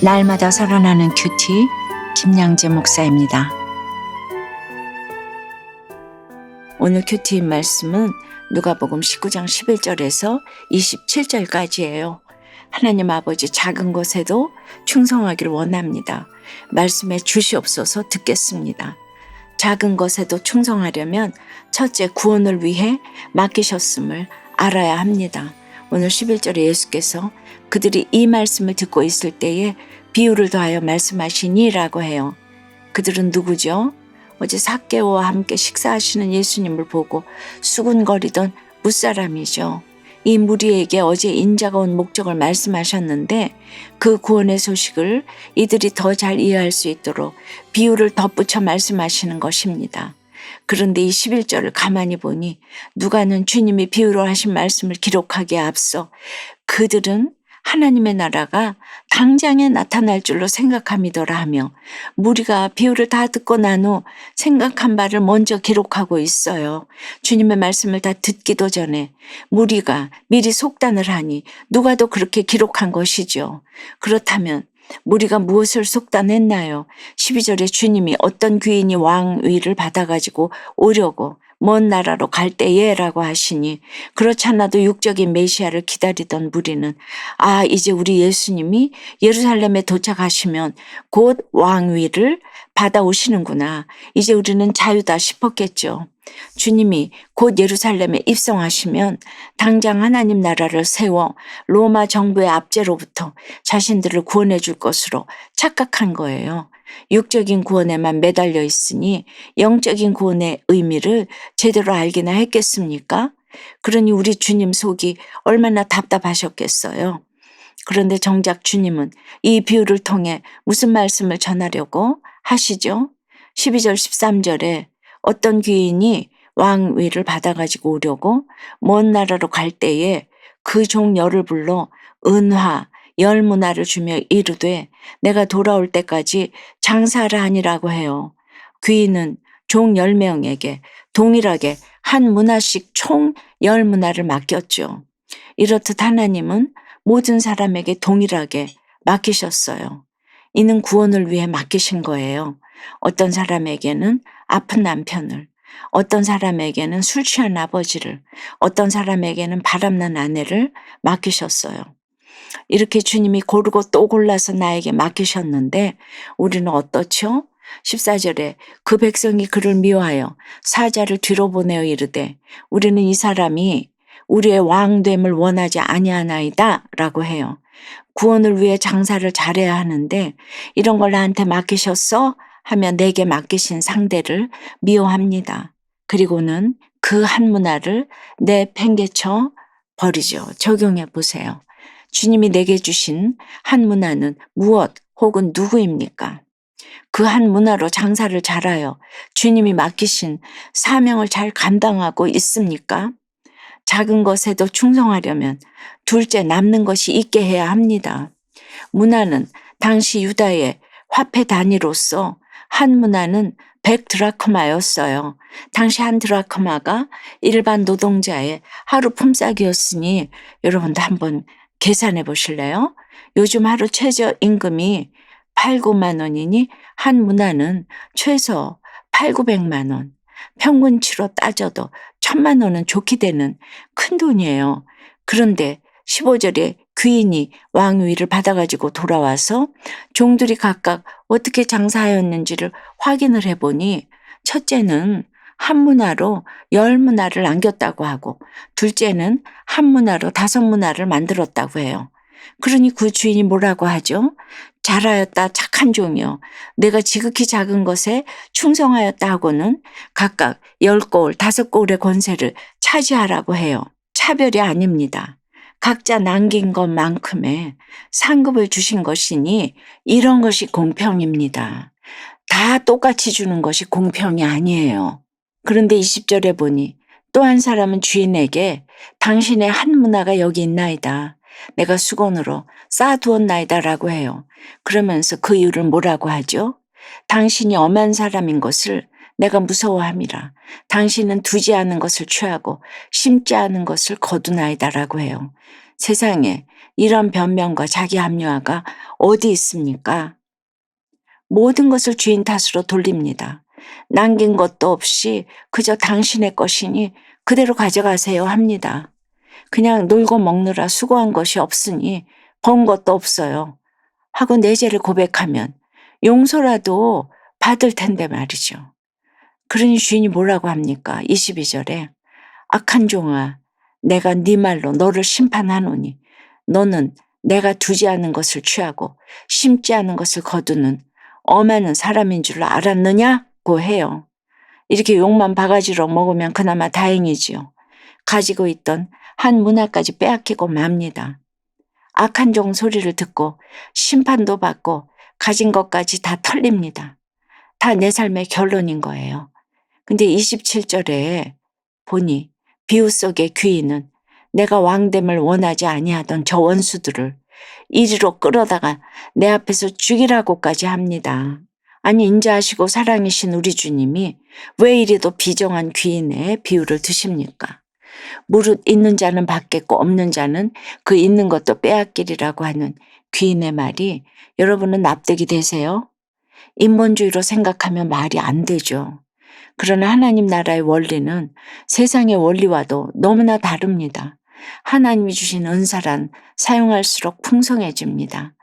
날마다 살아나는 큐티 김양재 목사입니다. 오늘 큐티 말씀은 누가복음 19장 11절에서 27절까지예요. 하나님 아버지 작은 것에도 충성하기를 원합니다. 말씀에 주시옵소서 듣겠습니다. 작은 것에도 충성하려면 첫째 구원을 위해 맡기셨음을 알아야 합니다. 오늘 11절에 예수께서 그들이 이 말씀을 듣고 있을 때에 비유를 더하여 말씀하시니라고 해요. 그들은 누구죠? 어제 사개오와 함께 식사하시는 예수님을 보고 수군거리던 무사람이죠. 이 무리에게 어제 인자가 온 목적을 말씀하셨는데 그 구원의 소식을 이들이 더 잘 이해할 수 있도록 비유를 덧붙여 말씀하시는 것입니다. 그런데 이 11절을 가만히 보니 누가는 주님이 비유로 하신 말씀을 기록하기에 앞서 그들은 하나님의 나라가 당장에 나타날 줄로 생각함이더라 하며 무리가 비유를 다 듣고 난 후 생각한 바를 먼저 기록하고 있어요. 주님의 말씀을 다 듣기도 전에 무리가 미리 속단을 하니 누가도 그렇게 기록한 것이죠. 그렇다면 무리가 무엇을 속단했나요? 12절에 주님이 어떤 귀인이 왕위를 받아가지고 오려고 먼 나라로 갈 때에라고 하시니 그렇지 않아도 육적인 메시아를 기다리던 무리는 아 이제 우리 예수님이 예루살렘에 도착하시면 곧 왕위를 받아오시는구나 이제 우리는 자유다 싶었겠죠. 주님이 곧 예루살렘에 입성하시면 당장 하나님 나라를 세워 로마 정부의 압제로부터 자신들을 구원해 줄 것으로 착각한 거예요. 육적인 구원에만 매달려 있으니 영적인 구원의 의미를 제대로 알기나 했겠습니까? 그러니 우리 주님 속이 얼마나 답답하셨겠어요. 그런데 정작 주님은 이 비유를 통해 무슨 말씀을 전하려고 하시죠? 12절 13절에 어떤 귀인이 왕위를 받아가지고 오려고 먼 나라로 갈 때에 그 종 열을 불러 은화, 열 문화를 주며 이르되 내가 돌아올 때까지 장사를 하니라고 해요. 귀인은 종 열명에게 동일하게 한 문화씩 총 열문화를 맡겼죠. 이렇듯 하나님은 모든 사람에게 동일하게 맡기셨어요. 이는 구원을 위해 맡기신 거예요. 어떤 사람에게는 아픈 남편을, 어떤 사람에게는 술 취한 아버지를, 어떤 사람에게는 바람난 아내를 맡기셨어요. 이렇게 주님이 고르고 또 골라서 나에게 맡기셨는데 우리는 어떻죠? 14절에 그 백성이 그를 미워하여 사자를 뒤로 보내어 이르되 우리는 이 사람이 우리의 왕됨을 원하지 아니하나이다 라고 해요. 구원을 위해 장사를 잘해야 하는데 이런 걸 나한테 맡기셨어? 하며 내게 맡기신 상대를 미워합니다. 그리고는 그 한 문화를 내팽개쳐 버리죠. 적용해 보세요. 주님이 내게 주신 한 문화는 무엇 혹은 누구입니까? 그 한 문화로 장사를 잘하여 주님이 맡기신 사명을 잘 감당하고 있습니까? 작은 것에도 충성하려면 둘째 남는 것이 있게 해야 합니다. 문화는 당시 유다의 화폐 단위로서 한 문화는 100 드라크마였어요. 당시 한 드라크마가 일반 노동자의 하루 품삯이었으니 여러분도 한번 계산해 보실래요? 요즘 하루 최저 임금이 8, 9만 원이니 한 문화는 최소 8, 900만 원. 평균치로 따져도 천만 원은 좋게 되는 큰 돈이에요. 그런데 15절에 귀인이 왕위를 받아가지고 돌아와서 종들이 각각 어떻게 장사하였는지를 확인을 해보니 첫째는 한 문화로 열 문화를 남겼다고 하고 둘째는 한 문화로 다섯 문화를 만들었다고 해요. 그러니 그 주인이 뭐라고 하죠? 잘하였다 착한 종이요. 내가 지극히 작은 것에 충성하였다 하고는 각각 열 골, 다섯 골의 권세를 차지하라고 해요. 차별이 아닙니다. 각자 남긴 것만큼의 상급을 주신 것이니 이런 것이 공평입니다. 다 똑같이 주는 것이 공평이 아니에요. 그런데 20절에 보니 또 한 사람은 주인에게 당신의 한 문화가 여기 있나이다. 내가 수건으로 쌓아두었나이다 라고 해요. 그러면서 그 이유를 뭐라고 하죠? 당신이 엄한 사람인 것을 내가 무서워함이라. 당신은 두지 않은 것을 취하고 심지 않은 것을 거두나이다 라고 해요. 세상에 이런 변명과 자기 합리화가 어디 있습니까? 모든 것을 주인 탓으로 돌립니다. 남긴 것도 없이 그저 당신의 것이니 그대로 가져가세요 합니다. 그냥 놀고 먹느라 수고한 것이 없으니 번 것도 없어요. 하고 내 죄를 고백하면 용서라도 받을 텐데 말이죠. 그러니 주인이 뭐라고 합니까? 22절에 악한 종아 내가 네 말로 너를 심판하노니 너는 내가 두지 않은 것을 취하고 심지 않은 것을 거두는 엄하는 사람인 줄 알았느냐 고 해요. 이렇게 욕만 바가지로 먹으면 그나마 다행이지요. 가지고 있던 한 문화까지 빼앗기고 맙니다. 악한 종 소리를 듣고 심판도 받고 가진 것까지 다 털립니다. 다 내 삶의 결론인 거예요. 근데 27절에 보니 비유 속의 귀인은 내가 왕됨을 원하지 아니하던 저 원수들을 이리로 끌어다가 내 앞에서 죽이라고까지 합니다. 아니 인자하시고 사랑이신 우리 주님이 왜 이리도 비정한 귀인의 비유를 드십니까? 무릇 있는 자는 받겠고 없는 자는 그 있는 것도 빼앗기리라고 하는 귀인의 말이 여러분은 납득이 되세요? 인본주의로 생각하면 말이 안 되죠. 그러나 하나님 나라의 원리는 세상의 원리와도 너무나 다릅니다. 하나님이 주신 은사란 사용할수록 풍성해집니다.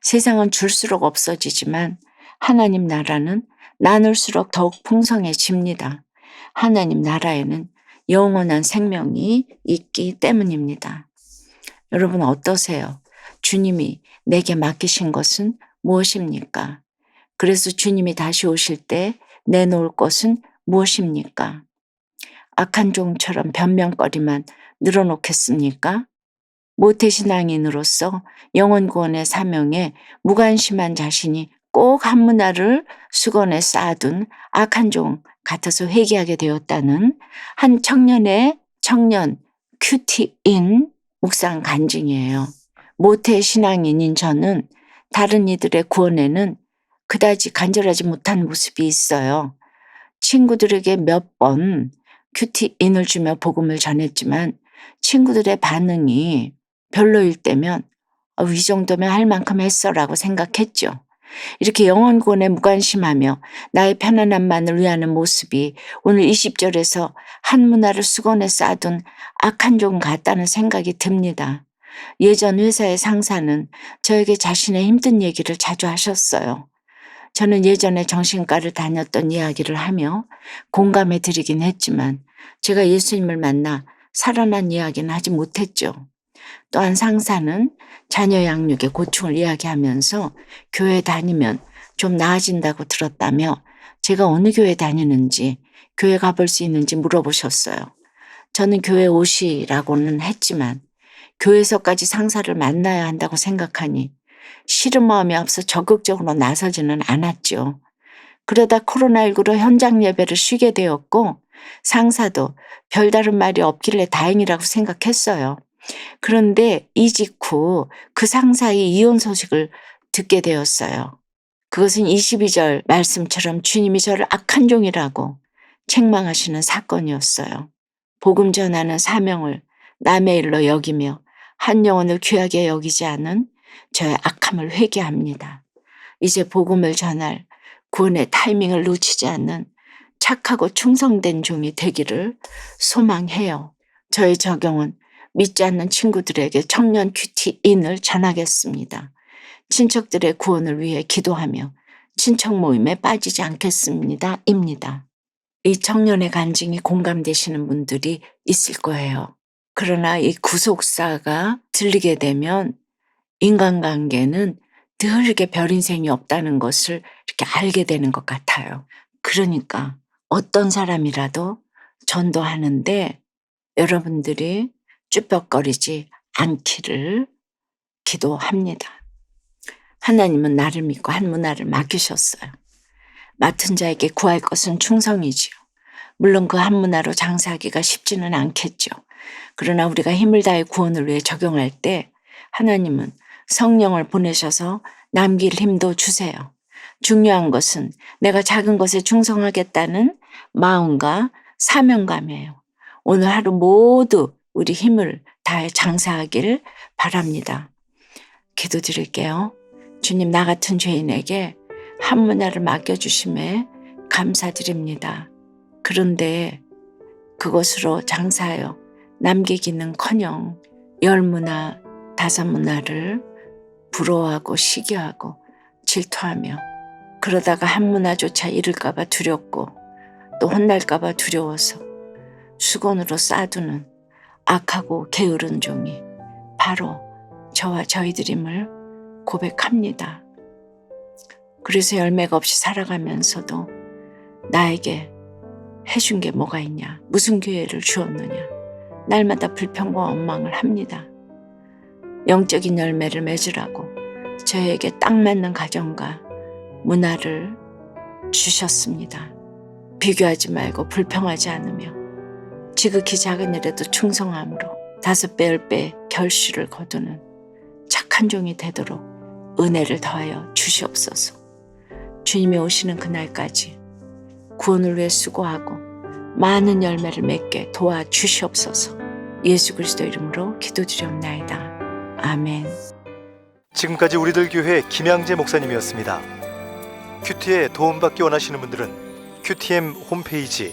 세상은 줄수록 없어지지만 하나님 나라는 나눌수록 더욱 풍성해집니다. 하나님 나라에는 영원한 생명이 있기 때문입니다. 여러분 어떠세요? 주님이 내게 맡기신 것은 무엇입니까? 그래서 주님이 다시 오실 때 내놓을 것은 무엇입니까? 악한 종처럼 변명거리만 늘어놓겠습니까? 모태신앙인으로서 영원 구원의 사명에 무관심한 자신이 꼭 한 문화를 수건에 쌓아둔 악한 종 같아서 회개하게 되었다는 한 청년의 청년 큐티인 묵상 간증이에요. 모태 신앙인인 저는 다른 이들의 구원에는 그다지 간절하지 못한 모습이 있어요. 친구들에게 몇 번 큐티인을 주며 복음을 전했지만 친구들의 반응이 별로일 때면 어, 이 정도면 할 만큼 했어라고 생각했죠. 이렇게 영원 구원에 무관심하며 나의 편안함만을 위하는 모습이 오늘 20절에서 한 문화를 수건에 쌓아둔 악한 종 같다는 생각이 듭니다. 예전 회사의 상사는 저에게 자신의 힘든 얘기를 자주 하셨어요. 저는 예전에 정신과를 다녔던 이야기를 하며 공감해 드리긴 했지만 제가 예수님을 만나 살아난 이야기는 하지 못했죠. 또한 상사는 자녀 양육의 고충을 이야기하면서 교회 다니면 좀 나아진다고 들었다며 제가 어느 교회 다니는지 교회 가볼 수 있는지 물어보셨어요. 저는 교회 오시라고는 했지만 교회에서까지 상사를 만나야 한다고 생각하니 싫은 마음이 앞서 적극적으로 나서지는 않았죠. 그러다 코로나19로 현장 예배를 쉬게 되었고 상사도 별다른 말이 없길래 다행이라고 생각했어요. 그런데 이직 후 그 상사의 이혼 소식을 듣게 되었어요. 그것은 22절 말씀처럼 주님이 저를 악한 종이라고 책망하시는 사건이었어요. 복음 전하는 사명을 남의 일로 여기며 한 영혼을 귀하게 여기지 않은 저의 악함을 회개합니다. 이제 복음을 전할 구원의 타이밍을 놓치지 않는 착하고 충성된 종이 되기를 소망해요. 저의 적용은 믿지 않는 친구들에게 청년 큐티인을 전하겠습니다. 친척들의 구원을 위해 기도하며 친척 모임에 빠지지 않겠습니다. 입니다. 이 청년의 간증이 공감되시는 분들이 있을 거예요. 그러나 이 구속사가 들리게 되면 인간관계는 늘 이렇게 별 인생이 없다는 것을 이렇게 알게 되는 것 같아요. 그러니까 어떤 사람이라도 전도하는데 여러분들이 쭈뼛거리지 않기를 기도합니다. 하나님은 나를 믿고 한 문화를 맡기셨어요. 맡은 자에게 구할 것은 충성이지요. 물론 그 한 문화로 장사하기가 쉽지는 않겠죠. 그러나 우리가 힘을 다해 구원을 위해 적용할 때 하나님은 성령을 보내셔서 남길 힘도 주세요. 중요한 것은 내가 작은 것에 충성하겠다는 마음과 사명감이에요. 오늘 하루 모두 우리 힘을 다해 장사하기를 바랍니다. 기도 드릴게요. 주님, 나 같은 죄인에게 한 문화를 맡겨주심에 감사드립니다. 그런데 그것으로 장사하여 남기기는 커녕 열 문화, 다섯 문화를 부러워하고 시기하고 질투하며 그러다가 한 문화조차 잃을까봐 두렵고 또 혼날까봐 두려워서 수건으로 싸두는 악하고 게으른 종이 바로 저와 저희들임을 고백합니다. 그래서 열매가 없이 살아가면서도 나에게 해준 게 뭐가 있냐? 무슨 기회를 주었느냐? 날마다 불평과 원망을 합니다. 영적인 열매를 맺으라고 저에게 딱 맞는 가정과 문화를 주셨습니다. 비교하지 말고 불평하지 않으며 지극히 작은 일에도 충성함으로 다섯 배, 열 배 결실을 거두는 착한 종이 되도록 은혜를 더하여 주시옵소서. 주님이 오시는 그날까지 구원을 위해 수고하고 많은 열매를 맺게 도와 주시옵소서. 예수 그리스도 이름으로 기도드리옵나이다. 아멘. 지금까지 우리들 교회 김양재 목사님이었습니다. 큐티에 도움받기 원하시는 분들은 QTM 홈페이지